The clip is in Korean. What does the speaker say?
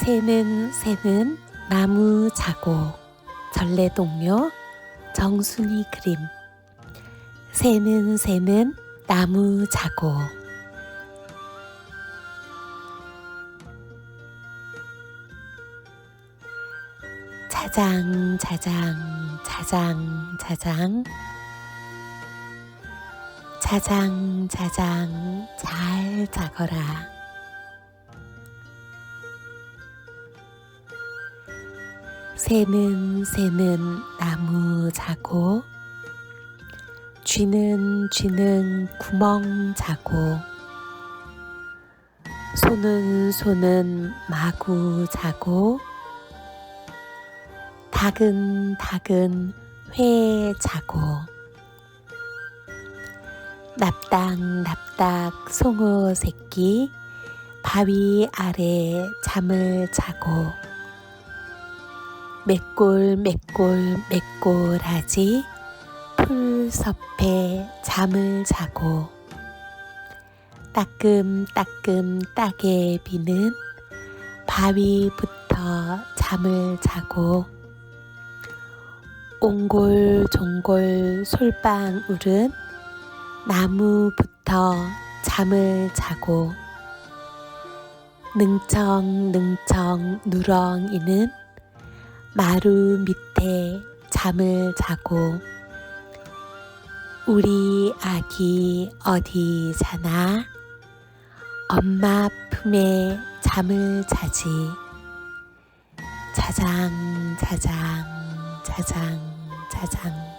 새는 새는 나무 자고 전래동묘 정순이 그림. 새는 새는 나무 자고. 자장 자장 자장 자장. 자장 자장 잘 자거라 새는 새는 나무 자고 쥐는 쥐는 구멍 자고 소는 소는 마구 자고 닭은 닭은 회 자고 납닥 납닥 송어 새끼 바위 아래 잠을 자고 맥골 맥골 맥골하지 풀섭에 잠을 자고 따끔 따끔 따개 비는 바위부터 잠을 자고 옹골종골 솔방 울은 나무부터 잠을 자고 능청 능청 누렁이는 마루 밑에 잠을 자고 우리 아기 어디 자나 엄마 품에 잠을 자지. 자장 자장 자장 자장